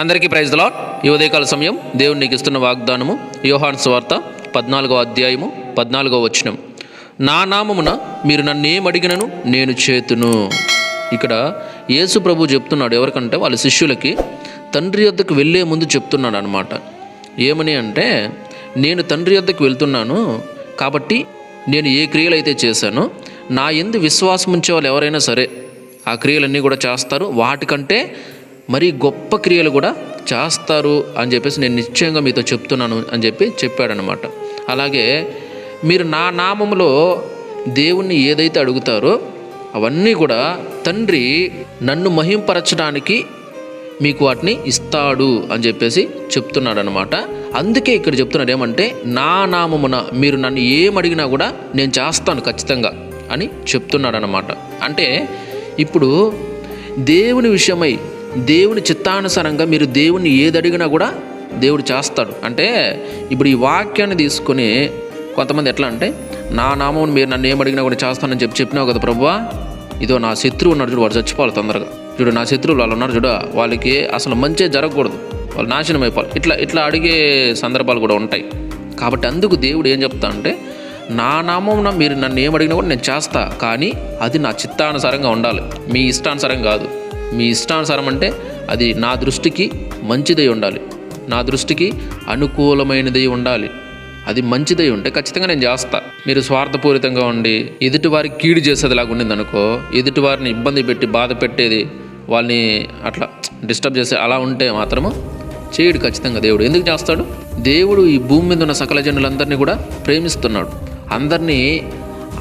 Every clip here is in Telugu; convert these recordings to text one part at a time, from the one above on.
అందరికీ ప్రైజ్ లా ఈ ఉదయకాల సమయం దేవుడు నీకు ఇస్తున్న వాగ్దానము యోహాన్ స్వార్త పద్నాలుగో అధ్యాయము పద్నాలుగో వచనం. నా నామమున మీరు నన్ను ఏమడిగినను నేను చేతును. ఇక్కడ యేసు ప్రభు చెప్తున్నాడు ఎవరికంటే వాళ్ళ శిష్యులకి తండ్రి యొద్దకు వెళ్ళే ముందు చెప్తున్నాడు అనమాట ఏమని అంటే నేను తండ్రి యొద్దకు వెళ్తున్నాను కాబట్టి నేను ఏ క్రియలు అయితే చేశానో నా ఎందు విశ్వాసం ఉంచే వాళ్ళు ఎవరైనా సరే ఆ క్రియలన్నీ కూడా చేస్తారు. వాటికంటే మరి గొప్ప క్రియలు కూడా చేస్తారు అని చెప్పేసి నేను నిశ్చయంగా మీతో చెప్తున్నాను అని చెప్పి చెప్పాడనమాట అలాగే మీరు నా నామములో దేవుణ్ణి ఏదైతే అడుగుతారో అవన్నీ కూడా తండ్రి నన్ను మహింపరచడానికి మీకు వాటిని ఇస్తాడు అని చెప్పేసి చెప్తున్నాడు అనమాట అందుకే ఇక్కడ చెప్తున్నాడు ఏమంటే నా నామమున మీరు నన్ను ఏం అడిగినా కూడా నేను చేస్తాను ఖచ్చితంగా అని చెప్తున్నాడు అనమాట అంటే ఇప్పుడు దేవుని విషయమై దేవుని చిత్తానుసారంగా మీరు దేవుణ్ణి ఏది అడిగినా కూడా దేవుడు చేస్తాడు. అంటే ఇప్పుడు ఈ వాక్యాన్ని తీసుకొని కొంతమంది ఎట్లా అంటే నా నామం మీరు నన్ను ఏం అడిగినా కూడా చేస్తానని చెప్పి చెప్పినావు కదా ప్రభువా ఇదో నా శత్రువు ఉన్నాడు చూడు వాడు చచ్చిపోవాలి తొందరగా. చూడు నా శత్రువులు వాళ్ళు ఉన్నారు చూడు వాళ్ళకి అసలు మంచి జరగకూడదు. వాళ్ళు నాశనం అయిపోవాలి. ఇట్లా ఇట్లా అడిగే సందర్భాలు కూడా ఉంటాయి. కాబట్టి అందుకు దేవుడు ఏం చెప్తా అంటే నా నామం మీరు నన్ను ఏం అడిగినా కూడా నేను చేస్తా కానీ అది నా చిత్తానుసారంగా ఉండాలి. మీ ఇష్టానుసారం కాదు. మీ ఇష్టానుసారం అంటే అది నా దృష్టికి మంచిదై ఉండాలి. నా దృష్టికి అనుకూలమైనదై ఉండాలి. అది మంచిదై ఉంటే ఖచ్చితంగా నేను చేస్తా. మీరు స్వార్థపూరితంగా ఉండి ఎదుటివారికి కీడు చేసేదిలాగా ఉండింది అనుకో ఎదుటివారిని ఇబ్బంది పెట్టి బాధ పెట్టేది వాళ్ళని అట్లా డిస్టర్బ్ చేసే అలా ఉంటే మాత్రము చేయడు ఖచ్చితంగా దేవుడు. ఎందుకు చేస్తాడు? దేవుడు ఈ భూమి మీద ఉన్న సకల జనులందరినీ కూడా ప్రేమిస్తున్నాడు. అందరినీ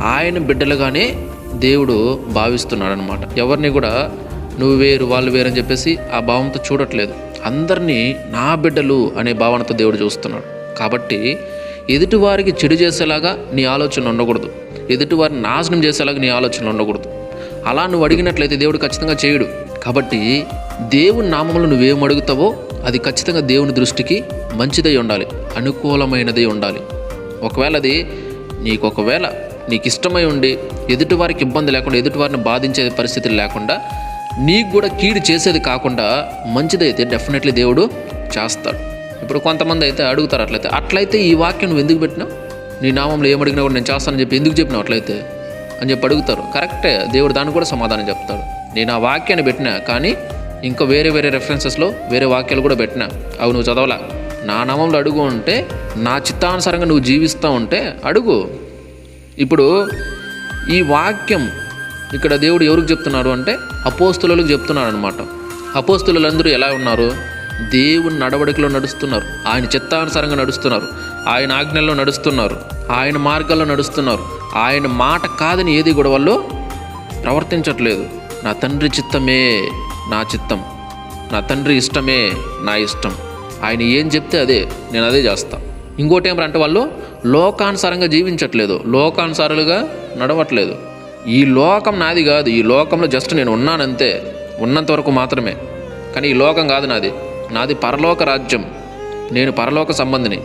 ఆయన బిడ్డలుగానే దేవుడు భావిస్తున్నాడు అనమాట ఎవరిని కూడా నువ్వు వేరు వాళ్ళు వేరు అని చెప్పేసి ఆ భావంతో చూడట్లేదు. అందరినీ నా బిడ్డలు అనే భావనతో దేవుడు చూస్తున్నాడు. కాబట్టి ఎదుటివారికి చెడు చేసేలాగా నీ ఆలోచన ఉండకూడదు. ఎదుటివారిని నాశనం చేసేలాగా నీ ఆలోచన ఉండకూడదు. అలా నువ్వు అడిగినట్లయితే దేవుడు ఖచ్చితంగా చేయడు. కాబట్టి దేవుని నామములు నువ్వేం అడుగుతావో అది ఖచ్చితంగా దేవుని దృష్టికి మంచిదై ఉండాలి. అనుకూలమైనదై ఉండాలి. ఒకవేళ అది నీకు ఒకవేళ నీకు ఇష్టమై ఉండి ఎదుటివారికి ఇబ్బంది లేకుండా ఎదుటివారిని బాధించే పరిస్థితులు లేకుండా నీకు కూడా కీడు చేసేది కాకుండా మంచిదైతే డెఫినెట్లీ దేవుడు చేస్తాడు. ఇప్పుడు కొంతమంది అయితే అడుగుతారు అట్లయితే అట్లయితే ఈ వాక్యం నువ్వు ఎందుకు పెట్టినావు? నీ నామంలో ఏమడిగినా కూడా నేను చేస్తానని చెప్పి ఎందుకు చెప్పినావు అట్లయితే? అని చెప్పి అడుగుతారు. కరెక్టే దేవుడు దానికి కూడా సమాధానం చెప్తాడు. నేను ఆ వాక్యాన్ని పెట్టినా కానీ ఇంకా వేరే వేరే రెఫరెన్సెస్లో వేరే వాక్యాలు కూడా పెట్టినా. అవి నువ్వు చదవలా. నా నామంలో అడుగు ఉంటే నా చిత్తానుసారంగా నువ్వు జీవిస్తూ ఉంటే అడుగు. ఇప్పుడు ఈ వాక్యం ఇక్కడ దేవుడు ఎవరికి చెప్తున్నాడు అంటే అపోస్తులకు చెప్తున్నాడు అనమాట అపోస్తులందరూ ఎలా ఉన్నారు? దేవుని నడవడికలో నడుస్తున్నారు. ఆయన చిత్తానుసారంగా నడుస్తున్నారు. ఆయన ఆజ్ఞల్లో నడుస్తున్నారు. ఆయన మార్గాల్లో నడుస్తున్నారు. ఆయన మాట కాదని ఏది గొడవల్లో ప్రవర్తించట్లేదు. నా తండ్రి చిత్తమే నా చిత్తం. నా తండ్రి ఇష్టమే నా ఇష్టం. ఆయన ఏం చెప్తే అదే నేను అదే చేస్తా. ఇంకోటి ఏమంటే వాళ్ళు లోకానుసారంగా జీవించట్లేదు. లోకానుసారులుగా నడవట్లేదు. ఈ లోకం నాది కాదు ఈ లోకంలో జస్ట్ నేను ఉన్నానంతే ఉన్నంత వరకు మాత్రమే. కానీ ఈ లోకం కాదు నాది. నాది పరలోక రాజ్యం. నేను పరలోక సంబంధిని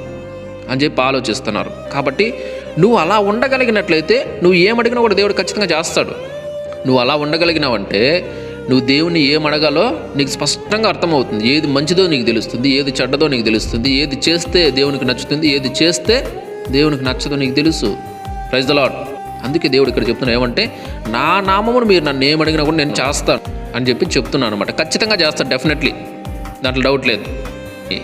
అని చెప్పి ఆలోచిస్తున్నారు. కాబట్టి నువ్వు అలా ఉండగలిగినట్లయితే నువ్వు ఏమడిగినా కూడా దేవుడు ఖచ్చితంగా చేస్తాడు. నువ్వు అలా ఉండగలిగినావంటే నువ్వు దేవుని ఏం అడగాలో నీకు స్పష్టంగా అర్థమవుతుంది. ఏది మంచిదో నీకు తెలుస్తుంది ఏది చెడ్డదో నీకు తెలుస్తుంది ఏది చేస్తే దేవునికి నచ్చుతుంది ఏది చేస్తే దేవునికి నచ్చదో నీకు తెలుసు. ప్రైజ్ ద లాడ్ అందుకే దేవుడు ఇక్కడ చెప్తున్నా ఏమంటే నా నామమును మీరు నన్ను ఏమడిగినా అడిగినా కూడా నేను చేస్తాను అని చెప్పి చెప్తున్నాను అనమాట ఖచ్చితంగా చేస్తాను డెఫినెట్లీ దాంట్లో డౌట్ లేదు.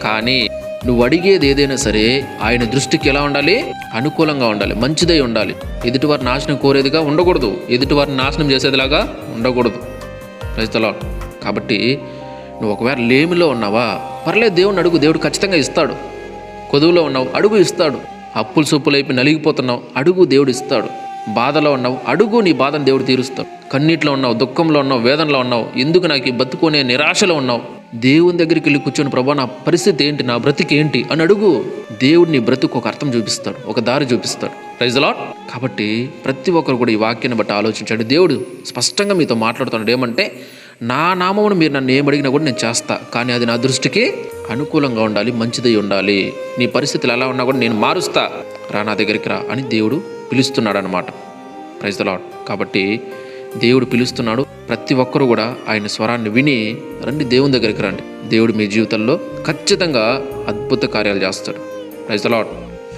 కానీ నువ్వు అడిగేది ఏదైనా సరే ఆయన దృష్టికి ఎలా ఉండాలి? అనుకూలంగా ఉండాలి. మంచిదై ఉండాలి. ఎదుటివారి నాశనం కోరేదిగా ఉండకూడదు. ఎదుటివారిని నాశనం చేసేదిలాగా ఉండకూడదు. రైతులా కాబట్టి నువ్వు ఒకవేళ లేమిలో ఉన్నావా పర్లేదు దేవుని అడుగు. దేవుడు ఖచ్చితంగా ఇస్తాడు. కొదువులో ఉన్నావు అడుగు ఇస్తాడు. అప్పులు సొప్పులు అయిపోయి నలిగిపోతున్నావు అడుగు దేవుడు ఇస్తాడు. బాధలో ఉన్నావు అడుగు నీ బాధను దేవుడు తీరుస్తాడు. కన్నీటిలో ఉన్నావు దుఃఖంలో ఉన్నావు వేదనలో ఉన్నావు ఎందుకు నాకు ఈ బతుకునే నిరాశలో ఉన్నావు? దేవుని దగ్గరికి వెళ్ళి కూర్చొని ప్రభా నా పరిస్థితి ఏంటి నా బ్రతికి ఏంటి అని అడుగు. దేవుడు నీ బ్రతుకు ఒక అర్థం చూపిస్తాడు ఒక దారి చూపిస్తాడు. ప్రైజ్లాట్ కాబట్టి ప్రతి ఒక్కరు కూడా ఈ వాక్యాన్ని బట్టి ఆలోచించాడు. దేవుడు స్పష్టంగా మీతో మాట్లాడుతున్నాడు. ఏమంటే నా నామమును మీరు నన్ను ఏమడిగినా కూడా నేను చేస్తా కానీ అది నా దృష్టికి అనుకూలంగా ఉండాలి మంచిదై ఉండాలి. నీ పరిస్థితులు ఎలా ఉన్నా కూడా నేను మారుస్తా. రా నా దగ్గరికి రా అని దేవుడు పిలుస్తున్నాడు అనమాట ప్రైజ్ లాడ్ కాబట్టి దేవుడు పిలుస్తున్నాడు. ప్రతి ఒక్కరూ కూడా ఆయన స్వరాన్ని విని రండి దేవుని దగ్గరికి రండి. దేవుడు మీ జీవితంలో ఖచ్చితంగా అద్భుత కార్యాలు చేస్తాడు. రైతులాడ్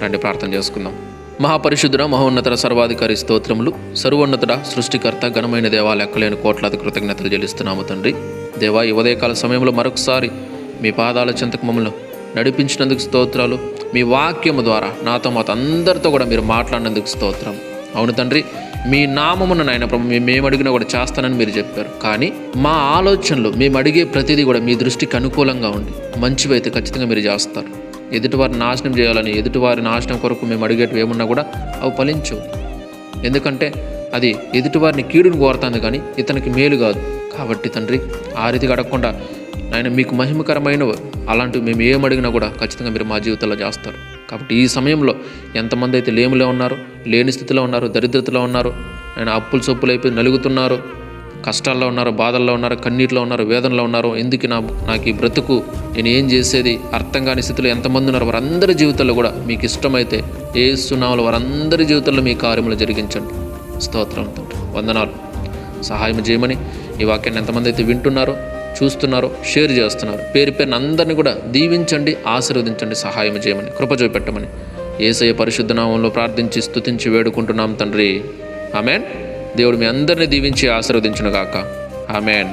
రండి ప్రార్థన చేసుకుందాం. మహాపరిశుద్ధుడ మహోన్నతుడ సర్వాధికారి స్తోత్రములు సర్వోన్నతుడ సృష్టికర్త ఘనమైన దేవా లెక్కలేని కోట్లాది కృతజ్ఞతలు చెల్లిస్తున్నాము తండ్రి. దేవా ఈ ఉదయకాల సమయంలో మరొకసారి మీ పాదాల చింతకు మమ్మల్ని నడిపించినందుకు స్తోత్రాలు. మీ వాక్యము ద్వారా నాతో మాతో అందరితో కూడా మీరు మాట్లాడినందుకు స్తోత్రం. అవును తండ్రి మీ నామమున నాయన ప్రభు మేము అడిగినా కూడా చేస్తానని మీరు చెప్పారు. కానీ మా ఆలోచనలు మేము అడిగే ప్రతిదీ కూడా మీ దృష్టికి అనుకూలంగా ఉండి మంచివైతే ఖచ్చితంగా మీరు చేస్తారు. ఎదుటివారిని నాశనం చేయాలని ఎదుటివారి నాశనం కొరకు మేము అడిగేటివి ఏమున్నా కూడా అవి ఫలించవు. ఎందుకంటే అది ఎదుటివారిని కీడును కోరుతుంది కానీ ఇతనికి మేలు కాదు. కాబట్టి తండ్రి ఆ రీతిగా అడగకుండా ఆయన మీకు మహిమకరమైనవి అలాంటివి మేము ఏమడిగినా కూడా ఖచ్చితంగా మీరు మా జీవితంలో చేస్తారు. కాబట్టి ఈ సమయంలో ఎంతమంది అయితే లేములే ఉన్నారు లేని స్థితిలో ఉన్నారు దరిద్రతలో ఉన్నారు ఆయన అప్పులు సొప్పులు అయిపోయి నలుగుతున్నారు కష్టాల్లో ఉన్నారు బాధల్లో ఉన్నారు కన్నీటిలో ఉన్నారు వేదనలో ఉన్నారు ఎందుకు నా నాకు ఈ బ్రతుకు నేను ఏం చేసేది అర్థం కాని స్థితిలో ఎంతమంది ఉన్నారు వారందరి జీవితాల్లో కూడా మీకు ఇష్టమైతే ఏ సున్నాములు వారందరి జీవితంలో మీ కార్యములు జరిగించండి. స్తోత్రం వందనాలు. సహాయం చేయమని ఈ వాక్యాన్ని ఎంతమంది అయితే వింటున్నారో చూస్తున్నారో షేర్ చేస్తున్నారు. పేరు పేరున అందరినీ కూడా దీవించండి ఆశీర్వదించండి సహాయం చేయమని కృప చూపెట్టమని. ఏసయ్య పరిశుద్ధ నామంలో ప్రార్థించి స్తుతించి వేడుకుంటున్నాం తండ్రి. ఆమెన్. దేవుడు మీ అందరిని దీవించి ఆశీర్వదించునుగాక. ఆమెన్.